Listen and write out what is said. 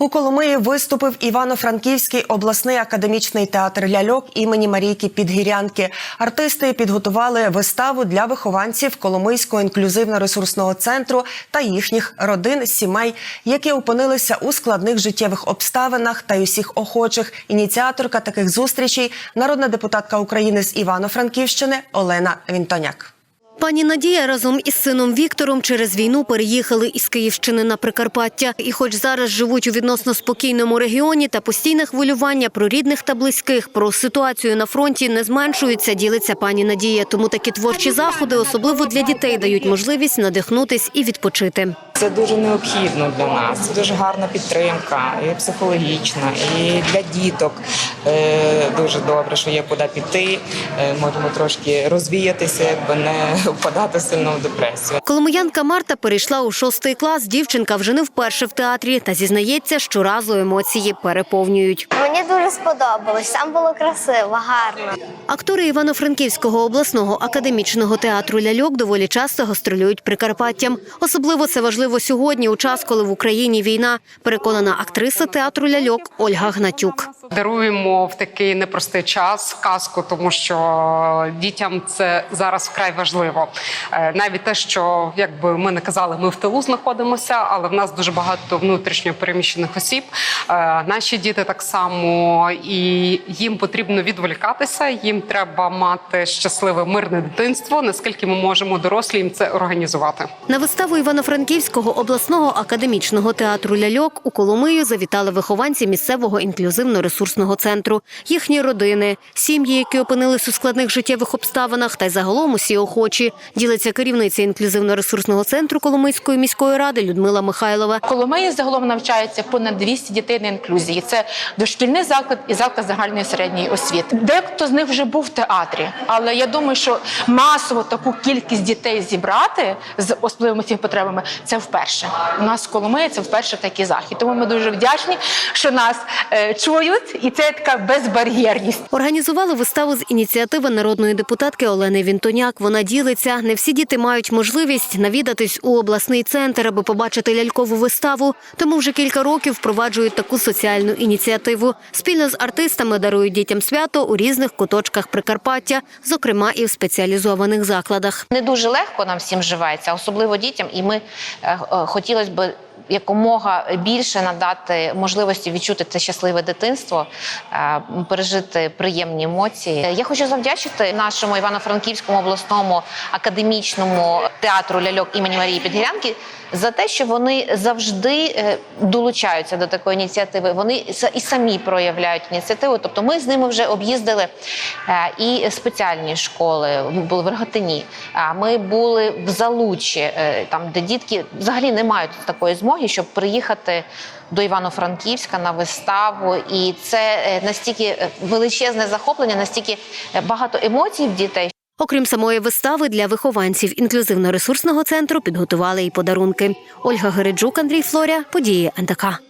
У Коломиї виступив Івано-Франківський обласний академічний театр ляльок імені Марійки Підгірянки. Артисти підготували виставу для вихованців Коломийського інклюзивно-ресурсного центру та їхніх родин, сімей, які опинилися у складних життєвих обставинах та й усіх охочих. Ініціаторка таких зустрічей, народна депутатка України з Івано-Франківщини Олена Вінтоняк. Пані Надія разом із сином Віктором через війну переїхали із Київщини на Прикарпаття. І хоч зараз живуть у відносно спокійному регіоні та постійне хвилювання про рідних та близьких, про ситуацію на фронті не зменшується, ділиться пані Надія. Тому такі творчі заходи, особливо для дітей, дають можливість надихнутись і відпочити. Це дуже необхідно для нас. Це дуже гарна підтримка, і психологічна, і для діток е, дуже добре, що є куди піти. Е, Можемо трошки розвіятися, якби не впадати сильно в депресію. Коломиянка Марта перейшла у шостий клас. Дівчинка вже не вперше в театрі та зізнається, що разу емоції переповнюють. Мені дуже сподобалось. Там було красиво, гарно. Актори Івано-Франківського обласного академічного театру ляльок доволі часто гастролюють Прикарпаттям. Особливо це важливо сьогодні, у час, коли в Україні війна. Переконана актриса театру ляльок Ольга Гнатюк. Даруємо в такий непростий час казку, тому що дітям це зараз вкрай важливо. Е, Навіть те, що якби ми не казали, ми в тилу знаходимося, але в нас дуже багато внутрішньо переміщених осіб. Е, Наші діти так само, і їм потрібно відволікатися. Їм треба мати щасливе мирне дитинство. Наскільки ми можемо дорослі їм це організувати. На виставу Івано-Франківського обласного академічного театру ляльок у Коломию завітали вихованці місцевого інклюзивно-ресурсного центру, їхні родини, сім'ї, які опинились у складних життєвих обставинах, та й загалом усі охочі. Ділиться керівниця інклюзивно-ресурсного центру Коломийської міської ради Людмила Михайлова. Коломиї загалом навчається понад 200 дітей на інклюзії. Це дошкільний заклад і заклад загальної середньої освіти. Дехто з них вже був в театрі, але я думаю, що масово таку кількість дітей зібрати з особливими цими потребами це вперше. У нас в Коломиї це вперше такий захід. Тому ми дуже вдячні, що нас е, чують, і це така безбар'єрність. Організували виставу з ініціативи народної депутатки Олени Вінтоняк. Вона ділиться. Не всі діти мають можливість навідатись у обласний центр, аби побачити лялькову виставу. Тому вже кілька років впроваджують таку соціальну ініціативу. Спільно з артистами дарують дітям свято у різних куточках Прикарпаття, зокрема і в спеціалізованих закладах. не дуже легко нам всім живеться, особливо дітям, і ми е, е, хотілося б якомога більше надати можливості відчути це щасливе дитинство, е, пережити приємні емоції. Я хочу завдячити нашому Івано-Франківському обласному академічному театру ляльок імені Марії Підгірянки за те, що вони завжди е, долучаються до такої ініціативи. Вони і самі проявляють ініціативу. Тобто, ми з ними вже об'їздили е, і спеціальні школи. Ми були в Рогатині. А ми були в Залучі, е, там де дітки взагалі не мають такої змоги, щоб приїхати. До Івано-Франківська на виставу, і це настільки величезне захоплення, настільки багато емоцій в дітей, Окрім самої вистави, для вихованців інклюзивно-ресурсного центру підготували і подарунки. Ольга Гереджук, Андрій Флоря, події НТК.